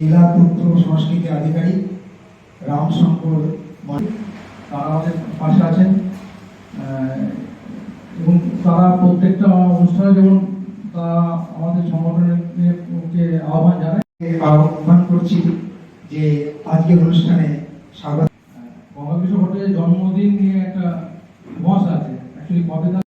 জেলা তথ্য সংস্কৃতি আধিকারিক রামশঙ্কর তারা আমাদের পাশে আছেন এবং তারা প্রত্যেকটা অনুষ্ঠানে যেমন তারা আমাদের সংগঠনের যে আহ্বান জানায় আহ্বান করছি যে আজকের অনুষ্ঠানে স্বাগত গঙ্গাকৃষ্ণ ভট্টাচার্যের জন্মদিন নিয়ে একটা বস আছে অ্যাকচুয়ালি কবে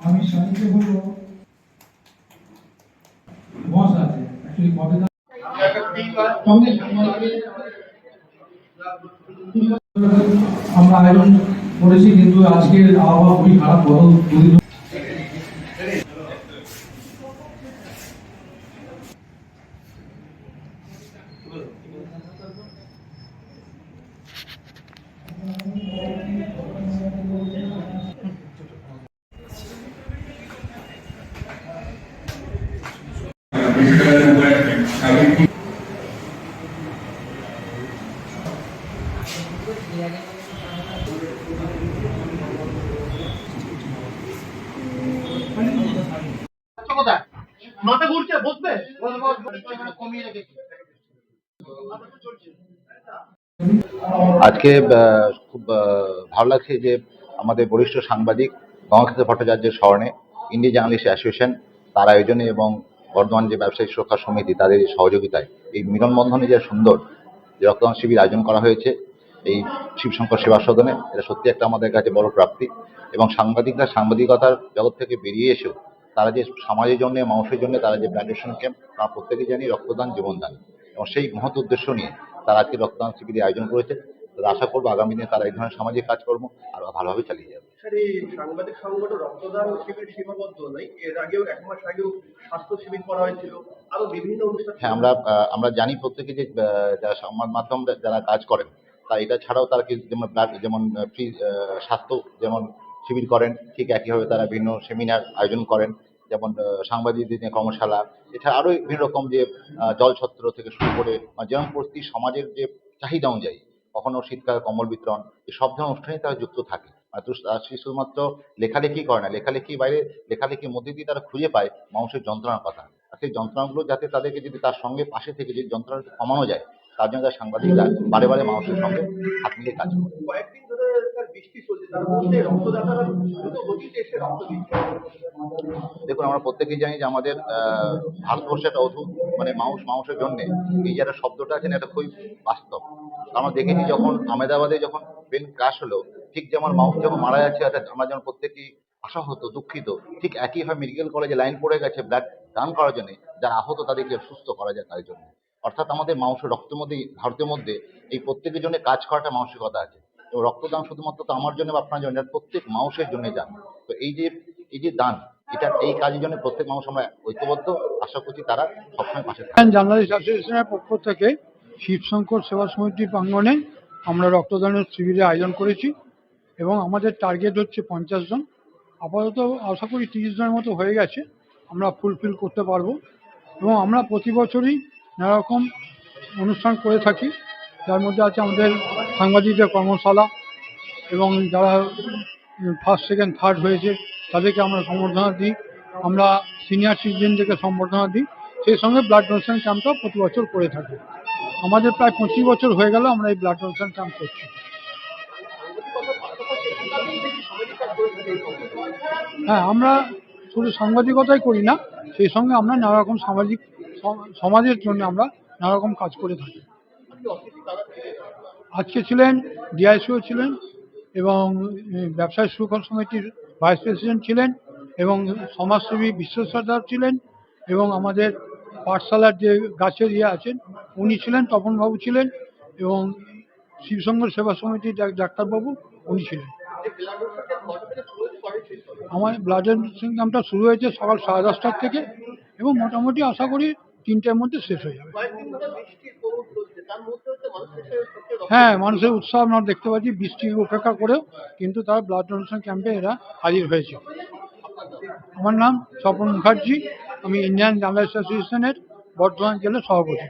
আমি স্বামীকে বলব বস আছে অ্যাকচুয়ালি কবে আমরা আয়োজন করেছি, কিন্তু আজকের আবহাওয়া খুবই খারাপ গত দুদিন মাথা ঘুরছে বসবে আজকে খুব ভালো লাগছে যে আমাদের বরিষ্ঠ সাংবাদিক গঙ্গাক্ষেত্র ভট্টাচার্যের স্মরণে ইন্ডিয়া জার্নালিস্ট অ্যাসোসিয়েশন তার আয়োজনে এবং বর্ধমান যে ব্যবসায়ী সুরক্ষা সমিতি, তাদের সহযোগিতায় এই মিলনবন্ধনে যে সুন্দর যে রক্তদান শিবির আয়োজন করা হয়েছে, এই শিবশঙ্কর সেবা সদনে, এটা সত্যি একটা আমাদের কাছে বড় প্রাপ্তি। এবং সাংবাদিকরা সাংবাদিকতার জগৎ থেকে বেরিয়ে এসেও তারা যে সমাজের জন্য, মানুষের জন্য তারা যে ব্র্যান্ডেশন ক্যাম্প, তারা প্রত্যেকেই জানি রক্তদান জীবনদান। এবং সেই মহৎ উদ্দেশ্য নিয়ে তারা আজকে রক্তদান শিবিরের আয়োজন করেছে। আশা করব আগামী দিনে তারা এই ধরনের সামাজিক কাজকর্ম আরও ভালোভাবে চালিয়ে যাবে। স্যার সাংবাদিক সংগঠন রক্তদান শিবির সীমাবদ্ধ নয়, এর আগেও, এক মাস আগেও স্বাস্থ্য শিবির করা হয়েছিল আরও বিভিন্ন অনুষ্ঠান হ্যাঁ আমরা আমরা জানি প্রত্যেকে যে যারা সংবাদ মাধ্যম যারা কাজ করেন, তা এটা ছাড়াও তারা যেমন ব্লাড, যেমন ফ্রি স্বাস্থ্য যেমন শিবির করেন, ঠিক একইভাবে তারা বিভিন্ন সেমিনার আয়োজন করেন, যেমন সাংবাদিকদের নিয়ে কর্মশালা এছাড়া আরও বিভিন্ন রকম যে জলছত্র থেকে শুরু করে যেমন প্রতি সমাজের যে চাহিদা অনুযায়ী, কখনো শীতকাল, কম্বল বিতরণ সব ধরনের অনুষ্ঠানে তারা যুক্ত থাকে। মাত্র শুধুমাত্র লেখালেখি করে না, লেখালেখি বাইরে লেখালেখির মধ্যে দিয়ে তারা খুঁজে পায় মানুষের যন্ত্রণার কথা। আর সেই যন্ত্রণাগুলো যাতে তাদেরকে যদি তার সঙ্গে পাশে থেকে যদি যন্ত্রণা কমানো যায়, তার জন্য সাংবাদিকরা বারে বারে মানুষের সঙ্গে হাত মিলিয়ে কাজ করে কয়েকদিন ধরে স্যার বৃষ্টি চলছে দেখুন, আমরা প্রত্যেকেই জানি যে আমাদের ভারতবর্ষে একটা অদ্ভুত মানে মানুষ মানুষের জন্য এই যে একটা শব্দটা আছে না, এটা খুবই বাস্তব। আমরা দেখেছি যখন আহমেদাবাদে যখন প্লেন ক্রাশ হলো, ঠিক যেমন মানুষ যখন মারা যাচ্ছে, অর্থাৎ আমরা যেমন প্রত্যেকেই আশাহত, দুঃখিত, ঠিক একইভাবে মেডিকেল কলেজে লাইন পড়ে গেছে ব্লাড দান করার জন্য, যারা আহত তাদেরকে সুস্থ করা যায় তার জন্য। অর্থাৎ আমাদের মাংস রক্তের মধ্যে ভারতের মধ্যে এই প্রত্যেকের জন্য কাজ করাটা মানসিকতা আছে। এবং রক্তদান শুধুমাত্র তো আমার জন্য বা আপনার জন্য প্রত্যেক মানুষের জন্য দান। তো এই যে এই যে দান, এটা এই কাজের জন্য প্রত্যেক মানুষ আমরা ঐক্যবদ্ধ। আশা করছি তারা সবসময় পাশে ইন্ডিয়ান জার্নালিস্ট অ্যাসোসিয়েশনের পক্ষ থেকে শিবশঙ্কর সেবা সমিতির প্রাঙ্গণে আমরা রক্তদানের শিবিরের আয়োজন করেছি এবং আমাদের টার্গেট হচ্ছে পঞ্চাশ জন। আপাতত আশা করি তিরিশ জনের মতো হয়ে গেছে, আমরা ফুলফিল করতে পারব। এবং আমরা প্রতি বছরই নানা রকম অনুষ্ঠান করে থাকি। যার মধ্যে আছে আমাদের সাংবাদিকদের কর্মশালা এবং যারা ফার্স্ট সেকেন্ড থার্ড হয়েছে, তাদেরকে আমরা সম্বর্ধনা দিই। আমরা সিনিয়র সিটিজেনদেরকে সম্বর্ধনা দিই। সেই সঙ্গে ব্লাড ডোনেশন ক্যাম্পটাও প্রতি বছর করে থাকি। আমাদের প্রায় পঁচিশ বছর হয়ে গেল আমরা এই ব্লাড ডোনেশন ক্যাম্প করছি। হ্যাঁ আমরা শুধু সাংবাদিকতাই করি না, সেই সঙ্গে আমরা নানা রকম সামাজিক সমাজের জন্য আমরা নানা রকম কাজ করে থাকি। আজকে ছিলেন ডিআইসিও ছিলেন এবং ব্যবসায় সুরক্ষা সমিতির ভাইস প্রেসিডেন্ট ছিলেন এবং সমাজসেবী বিশ্ব সর্দার ছিলেন এবং আমাদের পাঠশালার যে গাছের ইয়ে আছেন, উনি ছিলেন, তপনবাবু ছিলেন এবং শিবসঙ্গর সেবা সমিতির ডাক- ডাক্তারবাবু উনি ছিলেন। আমার ব্লাড ক্যাম্পটা শুরু হয়েছে সকাল সাড়ে দশটার থেকে এবং মোটামুটি আশা করি তিনটের মধ্যে শেষ হয়ে যাবে কয়েকদিন ধরে বৃষ্টির প্রভাব চলছে তার মধ্যে হচ্ছে মানুষের সাথে সত্যি রক্ত হ্যাঁ মানুষের উৎসাহ আমরা দেখতে পাচ্ছি বৃষ্টি উপেক্ষা করেও কিন্তু তার ব্লাড ডোনেশন ক্যাম্পে এরা হাজির হয়েছে। আমার নাম স্বপন মুখার্জি, আমি ইন্ডিয়ান জার্নাল অ্যাসোসিয়েশনের বর্ধমান জেলার সভাপতি।